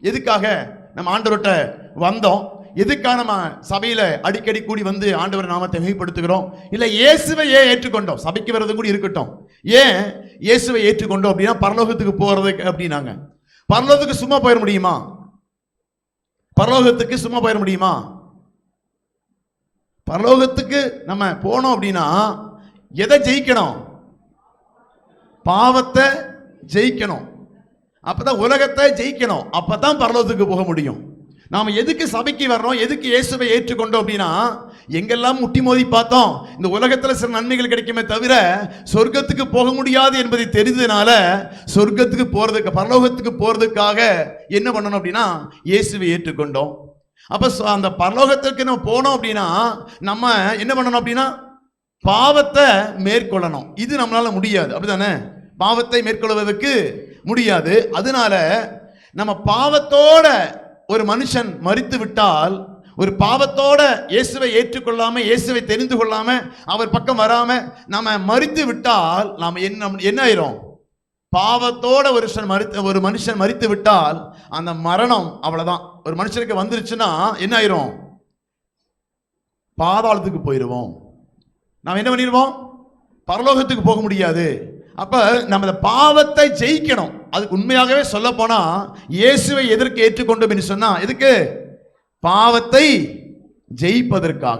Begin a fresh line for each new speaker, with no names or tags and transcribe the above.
எதுக்காக நம்ம ஆண்டவர்கிட்ட வந்தோம்? எதுக்காக நம்ம சபையில அடிக்கடி கூடி வந்து ஆண்டவர் நாமத்தை மிகப்படுத்துகிறோம்? இல்ல இயேசுவை ஏன் ஏற்றுக்கொண்டோம். சபைக்கு வர்றது கூட இருக்கட்டும். ஏன் இயேசுவை ஏற்றுக்கொண்டோம் அப்படின்னா பரலோகத்துக்கு போகிறதுக்கு அப்படின்னாங்க. பரலோகத்துக்கு சும்மா போயிட முடியுமா? பரலோகத்துக்கு சும்மா போயிட முடியுமா? பரலோகத்துக்கு நம்ம போனோம் அப்படின்னா எதை ஜெயிக்கணும்? பாவத்தை ஜெயிக்கணும். அப்பதான் உலகத்தை ஜெயிக்கணும். அப்பதான் பரலோகத்துக்கு போக முடியும். நாம் எதுக்கு சபைக்கு வர்றோம் எதுக்கு இயேசுவை ஏற்றுக்கொண்டோம் அப்படின்னா எங்கெல்லாம் முட்டி மோதி பார்த்தோம் இந்த உலகத்தில் சில நன்மைகள் கிடைக்குமே தவிர சொர்க்கத்துக்கு போக முடியாது என்பதை தெரிந்ததுனால சொர்க்கத்துக்கு போகிறதுக்கு பரலோகத்துக்கு போகிறதுக்காக என்ன பண்ணணும் அப்படின்னா இயேசுவை ஏற்றுக்கொண்டோம். அப்போ அந்த பரலோகத்திற்கு நம்ம போனோம் அப்படின்னா நம்ம என்ன பண்ணணும் அப்படின்னா பாவத்தை மேற்கொள்ளணும். இது நம்மளால் முடியாது. அப்படிதானே பாவத்தை மேற்கொள்வதற்கு முடியாது. அதனால நம்ம பாவத்தோட ஒரு மனுஷன் மறித்து விட்டால் ஒரு பாவத்தோட இயேசுவை ஏற்றுக்கொள்ளாமல் இயேசுவை தெரிந்து கொள்ளாமல் அவர் பக்கம் வராமல் நம்ம மறித்து விட்டால் நாம் என்ன என்ன ஆயிரும்? பாவத்தோட ஒரு மனுஷன் மறித்து ஒரு மனுஷன் மறித்து விட்டால் அந்த மரணம் அவ்வளோதான் ஒரு மனுஷனுக்கு வந்துருச்சுன்னா என்ன ஆயிரும்? பாதாளத்துக்கு போயிடுவோம் நாம் என்ன பண்ணிடுவோம் பரலோகத்துக்கு போக முடியாது. அப்ப நம்ம பாவத்தை ஜெயிக்கணும். அதுக்கு உண்மையாகவே சொல்ல போனா இயேசுவை எதற்கு ஏற்றுக்கொண்டோம் என்று சொன்னா எதுக்கு? பாவத்தை ஜெயிப்பதற்காக.